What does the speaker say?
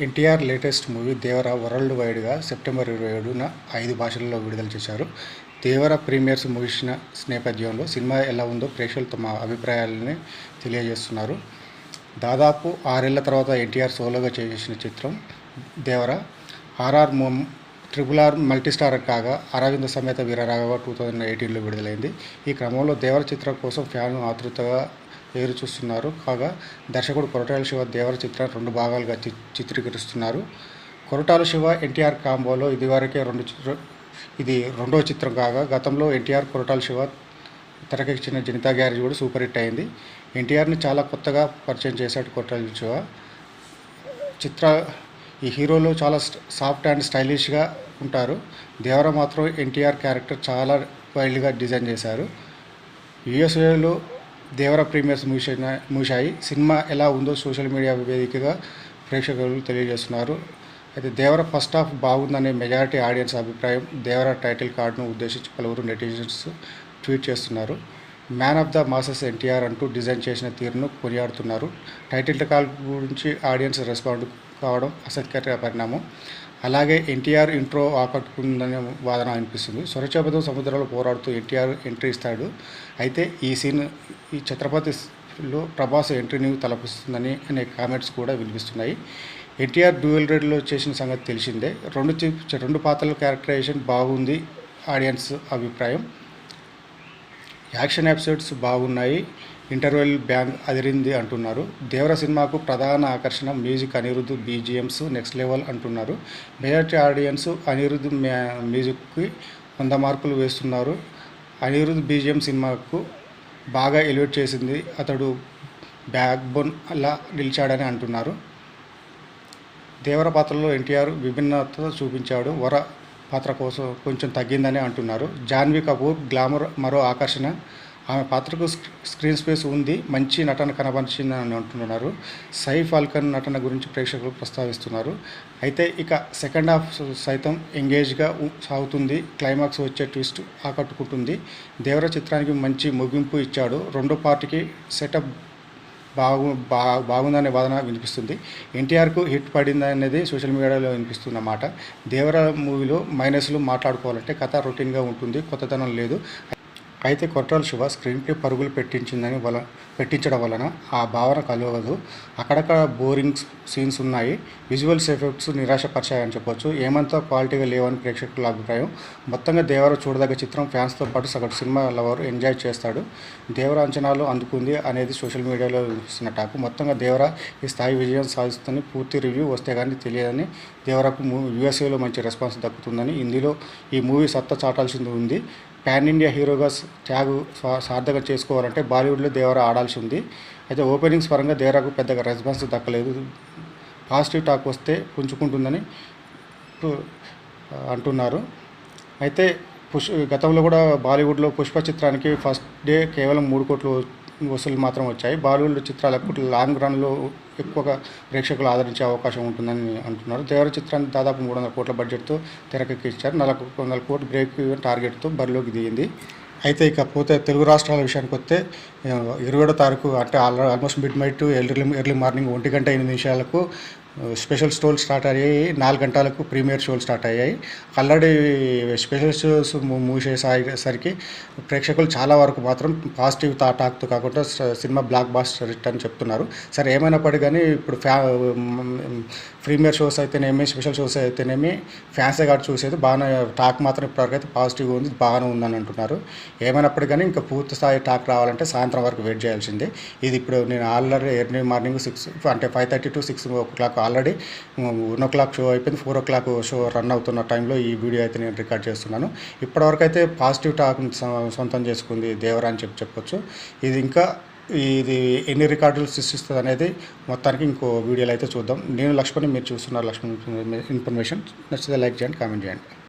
NTR latest movie Devara world వైడ్గా September ఇరవై ఏడున ఐదు భాషల్లో విడుదల చేశారు. దేవర ప్రీమియర్స్ ముగిసిన నేపథ్యంలో సినిమా ఎలా ఉందో ప్రేక్షకులు తమ అభిప్రాయాలని తెలియజేస్తున్నారు. దాదాపు ఆరేళ్ళ తర్వాత ఎన్టీఆర్ సోలోగా చేసిన చిత్రం దేవర. ఆర్ఆర్ మో ట్రిపుల్ ఆర్ మల్టీస్టార్ కాగా అరవింద సమేత వీరరాఘవ టూ థౌజండ్ ఎయిటీన్లో విడుదలైంది. ఈ క్రమంలో దేవర చిత్రం కోసం ఫ్యాన్ ఆతృతగా ఎదురు చూస్తున్నారు. కాగా దర్శకుడు కొరటాల శివ దేవర చిత్రాన్ని రెండు భాగాలుగా చి- చిత్రీకరిస్తున్నారు. కొరటాల శివ ఎన్టీఆర్ కాంబోలో ఇదివరకే రెండు చిత్ర ఇది రెండో చిత్రం కాగా గతంలో ఎన్టీఆర్ కొరటాల శివ తెరకెక్కించిన జనితా గ్యారేజ్ కూడా సూపర్ హిట్ అయింది. ఎన్టీఆర్ని చాలా కొత్తగా పరిచయం చేశాడు కొరటాల శివ. చిత్ర ఈ హీరోలు చాలా సాఫ్ట్ అండ్ స్టైలిష్గా ఉంటారు. దేవర మాత్రం ఎన్టీఆర్ క్యారెక్టర్ చాలా వైల్డ్గా డిజైన్ చేశారు. యుఎస్ఏలో దేవర ప్రీమియర్స్ ముగిసిన ముగిశాయి సినిమా ఎలా ఉందో సోషల్ మీడియా వేదికగా ప్రేక్షకులు తెలియజేస్తున్నారు. అయితే దేవర ఫస్ట్ హాఫ్ బాగుందనే మెజారిటీ ఆడియన్స్ అభిప్రాయం దేవర టైటిల్ కార్డును ఉద్దేశించి పలువురు నెటిజన్స్ ట్వీట్ చేస్తున్నారు. Man of the masses NTR అంటూ డిజైన్ చేసిన తీరును కొనియాడుతున్నారు. టైటిల్ కాల్ గురించి ఆడియన్స్ రెస్పాండ్ కావడం అసంఖ్యాత పరిణామం. అలాగే ఎన్టీఆర్ ఇంట్రో ఆకట్టుకుందనే వాదన అనిపిస్తుంది స్వరచేపతో సముద్రంలో పోరాడుతూ ఎన్టీఆర్ ఎంట్రీ ఇస్తాడు. అయితే ఈ సీన్ ఈ ఛత్రపతిలో ప్రభాస్ ఎంట్రీని తలపిస్తుందని అనే కామెంట్స్ కూడా వినిపిస్తున్నాయి. ఎన్టీఆర్ డ్యూయల్ రేడ్లో చేసిన సంగతి తెలిసిందే. రెండు చి- రెండు పాత్రల క్యారెక్టరైజేషన్ బాగుంది ఆడియన్స్ అభిప్రాయం. యాక్షన్ ఎపిసోడ్స్ బాగున్నాయి. ఇంటర్వెల్ బ్యాంగ్ అదిరింది అంటున్నారు. దేవర సినిమాకు ప్రధాన ఆకర్షణ music Anirudh BGMs next level అంటున్నారు. మెజార్టీ ఆడియన్స్ అనిరుద్ధ్ మ్యా- మ్యూజిక్కి వంద మార్కులు వేస్తున్నారు. అనిరుద్ధ్ బీజిఎం సినిమాకు బాగా ఎలివేట్ చేసింది. అతడు బ్యాక్ బోన్ అలా నిలిచాడని అంటున్నారు. దేవర పాత్రలో ఎన్టీఆర్ విభిన్నత చూపించాడు. వర పాత్ర కోసం కొంచెం తగ్గిందని అంటున్నారు. జాన్వీ కపూర్ గ్లామర్ మరో ఆకర్షణ. ఆమె పాత్రకు స్క్రీన్ స్పేస్ ఉంది. మంచి నటన కనబరిచిందని అంటున్నారు. సై ఫాల్కన్ నటన గురించి ప్రేక్షకులు ప్రస్తావిస్తున్నారు. అయితే ఇక సెకండ్ హాఫ్ సైతం ఎంగేజ్గా సాగుతుంది. క్లైమాక్స్ వచ్చే ట్విస్ట్ ఆకట్టుకుంటుంది. దేవర చిత్రానికి మంచి ముగింపు ఇచ్చాడు. రెండో పార్టీకి సెటప్ బాగు బా బాగుందనే వాదన వినిపిస్తుంది. ఎన్టీఆర్కు హిట్ పడింది అనేది సోషల్ మీడియాలో వినిపిస్తున్న మాట. దేవర మూవీలో మైనస్లు మాట్లాడుకోవాలంటే కథ రొటీన్గా ఉంటుంది కొత్తదనం లేదు. అయితే కొట్టాల శివ స్క్రీన్ పరుగులు పెట్టించిందని వల పెట్టించడం వలన ఆ భావన కలవదు. అక్కడక్కడ బోరింగ్ సీన్స్ ఉన్నాయి. విజువల్స్ ఎఫెక్ట్స్ నిరాశపరిచాయని చెప్పొచ్చు. ఏమంతా క్వాలిటీగా లేవని ప్రేక్షకుల అభిప్రాయం. మొత్తంగా దేవర చూడదగ్గ చిత్రం ఫ్యాన్స్తో పాటు సగటు సినిమా లవర్ ఎంజాయ్ చేస్తాడు. దేవర అంచనాలు అందుకుంది అనేది సోషల్ మీడియాలో చూసిన టాక్. మొత్తంగా దేవర ఈ స్థాయి విజయం సాధిస్తుందని పూర్తి రివ్యూ వస్తే కానీ తెలియదని దేవరకు యూఎస్ఏలో మంచి రెస్పాన్స్ దక్కుతుందని ఇందులో ఈ మూవీ సత్తా చాటాల్సింది ఉంది. పాన్ ఇండియా హీరోగా ట్యాగ్ సార్థకం చేసుకోవాలంటే బాలీవుడ్లో దేవర ఆడాల్సి ఉంది. అయితే ఓపెనింగ్స్ పరంగా దేవరాకు పెద్దగా రెస్పాన్స్ దక్కలేదు. పాజిటివ్ టాక్ వస్తే పుంజుకుంటుందని అంటున్నారు. అయితే పుష్ గతంలో కూడా బాలీవుడ్లో పుష్ప చిత్రానికి ఫస్ట్ డే కేవలం మూడు కోట్లు వసూలు మాత్రం వచ్చాయి. బాలీవుడ్ చిత్రాలకు లాంగ్ రన్లో ఎక్కువగా ప్రేక్షకులు ఆదరించే అవకాశం ఉంటుందని అంటున్నారు. దేవర చిత్రాన్ని దాదాపు మూడు వందల కోట్ల బడ్జెట్తో తెరకెక్కించారు నలభై వందల కోట్ల బ్రేక్ టార్గెట్తో బరిలోకి దిగింది. అయితే ఇక పోతే తెలుగు రాష్ట్రాల విషయానికి వస్తే ఇరవై తారీఖు అంటే all- almost midnight early early morning ఒంటి గంట ఎనిమిది నిమిషాలకు స్పెషల్ షోలు స్టార్ట్ అయ్యాయి. నాలుగు గంటలకు ప్రీమియర్ షోలు స్టార్ట్ అయ్యాయి. ఆల్రెడీ స్పెషల్ షోస్ ము- మూసేసరికి ప్రేక్షకులు చాలా వరకు మాత్రం పాజిటివ్ తా టాక్తో కాకుండా సినిమా బ్లాక్ బాస్టర్ హిట్ అని చెప్తున్నారు. సరే ఏమైనప్పటికీ కానీ ఇప్పుడు ఫ్యా ప్రీమియర్ షోస్ అయితేనేమి స్పెషల్ షోస్ అయితేనేమి ఫ్యాన్సే కాదు చూసేది బాగానే టాక్ మాత్రం ఇప్పటివరకు అయితే పాజిటివ్గా ఉంది బాగానే ఉందని అంటున్నారు. ఏమైనప్పటికీ కానీ ఇంకా పూర్తి స్థాయి టాక్ రావాలంటే సాయంత్రం వరకు వెయిట్ చేయాల్సిందే. ఇది ఇప్పుడు నేను ఆల్రెడీ ఎర్లీ మార్నింగ్ సిక్స్ అంటే five thirty to six o'clock already one o'clock show అయిపోయింది. Four o'clock show run అవుతున్న టైంలో ఈ వీడియో అయితే నేను రికార్డ్ చేస్తున్నాను. ఇప్పటివరకు అయితే పాజిటివ్ టాక్ సొంతం చేసుకుంది దేవరా అని చెప్పి చెప్పొచ్చు. ఇది ఇంకా ఇది ఎన్ని రికార్డులు సృష్టిస్తుంది అనేది మొత్తానికి ఇంకో వీడియోలో అయితే చూద్దాం. నేను లక్ష్మణ్ మీరు చూస్తున్నారు లక్ష్మణ్ ఇన్ఫర్మేషన్. నచ్చితే లైక్ చేయండి కామెంట్ చేయండి.